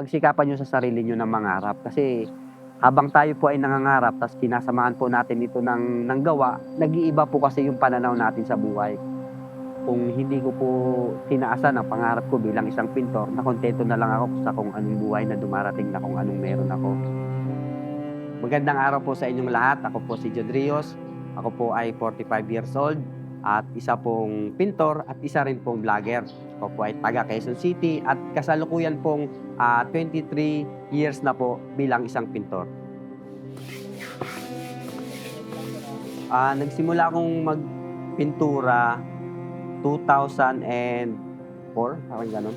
pagsikapan nyo sa sarili nyo na mangarap. Kasi habang tayo po ay nangangarap, tapos kinasamahan po natin ito ng, ng gawa, nag-iiba po kasi yung pananaw natin sa buhay. Kung hindi ko po tinaasan ang pangarap ko bilang isang pintor, nakontento na lang ako sa kung anong buhay na dumarating na kung anong meron ako. Magandang araw po sa inyong lahat. Ako po si John Rios. Ako po ay 45 years old at isa pong pintor at isa rin pong vlogger. Ako po ay taga Quezon City at kasalukuyan pong ah, 23 years na po bilang isang pintor. Ah, nagsimula akong magpintura 2004, parang ganun.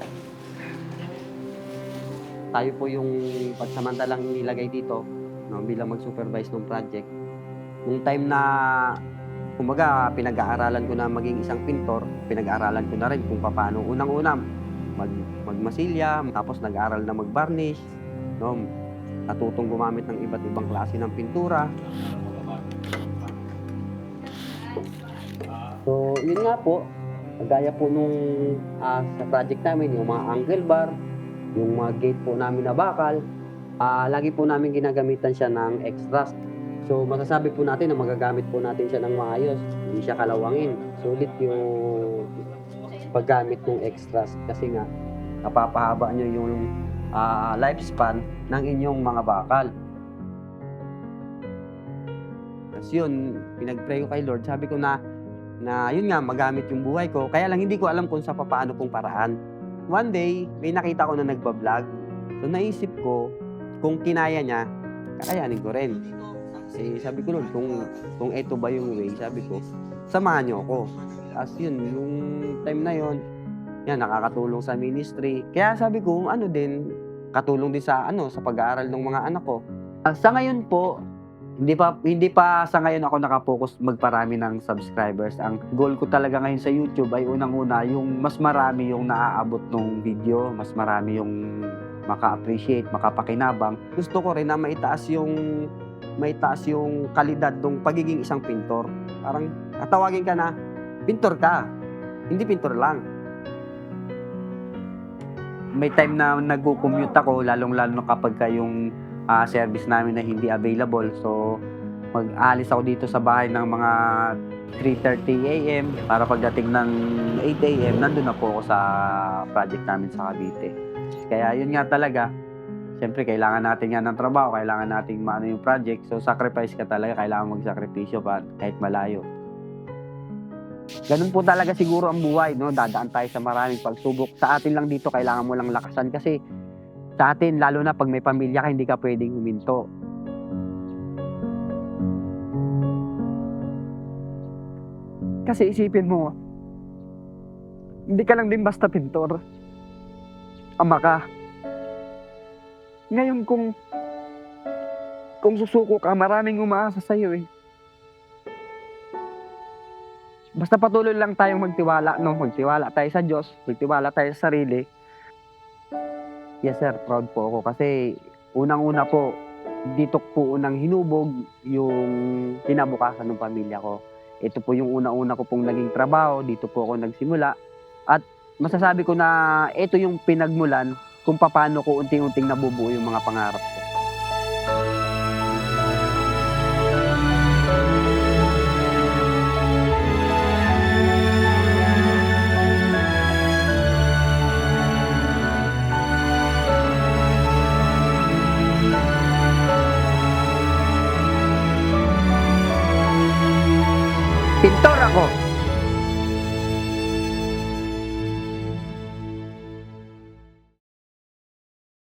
Tayo po yung pagsamantalang nilagay dito no, bilang mag-supervise ng project. Nung time na kumbaga pinag-aaralan ko na maging isang pintor, pinag-aaralan ko na rin kung paano unang-una mag magmasilya, tapos nag-aral na mag-varnish, no, natutong gumamit ng iba't ibang klase ng pintura. So, yun nga po, gaya po nung ah, sa project namin, yung mga angle bar, yung mga gate po namin na bakal, ah, lagi po namin ginagamitan siya ng extras. So, masasabi po natin na magagamit po natin siya ng maayos. Hindi siya kalawangin. Sulit yung paggamit ng extras kasi nga napapahaba nyo yung ah, lifespan ng inyong mga bakal. Tapos yun, pinag-pray ko kay Lord. Sabi ko na, na yun nga, magamit yung buhay ko. Kaya lang hindi ko alam kung sa paano pong paraan. One day, may nakita ko na nagbablog. So naisip ko, kung kinaya niya, kakayanin ko rin. Eh, sabi ko nun, kung, kung ito ba yung way, sabi ko, samahan niyo ako. As yun, yung time na yon yan, nakakatulong sa ministry. Kaya sabi ko, ano din, katulong din sa, ano, sa pag-aaral ng mga anak ko. Ah, sa ngayon po, hindi pa hindi pa sa ngayon ako nakapokus magparami ng subscribers. Ang goal ko talaga ngayon sa YouTube ay unang-una yung mas marami yung naaabot ng video, mas marami yung maka-appreciate, makapakinabang. Gusto ko rin na maitaas yung maitaas yung kalidad ng pagiging isang pintor. Parang tatawagin ka na pintor ka, hindi pintor lang. May time na nagko-commute ako, lalong-lalo kapag ka yung ah, service namin na hindi available. So, mag-alis ako dito sa bahay ng mga 3.30 a.m. para pagdating ng 8 a.m. nandun na po ako sa project namin sa Cavite. Kaya yun nga talaga, Siyempre, kailangan natin nga ng trabaho, kailangan natin maano yung project. So, sacrifice ka talaga, kailangan magsakripisyo pa kahit malayo. Ganun po talaga siguro ang buhay, no? Dadaan tayo sa maraming pagsubok. Sa atin lang dito, kailangan mo lang lakasan kasi sa atin, lalo na pag may pamilya ka, hindi ka pwedeng huminto. Kasi isipin mo, hindi ka lang din basta pintor. Ama ka. Ngayon kung kung susuko ka, maraming umaasa sa iyo eh. Basta patuloy lang tayong magtiwala, no? Magtiwala tayo sa Diyos, magtiwala tayo sa sarili. Yes sir, proud po ako kasi unang-una po, dito po unang hinubog yung kinabukasan ng pamilya ko. Ito po yung una-una ko pong naging trabaho, dito po ako nagsimula. At masasabi ko na ito yung pinagmulan kung paano ko unting-unting nabubuo yung mga pangarap ko. Pintor ako!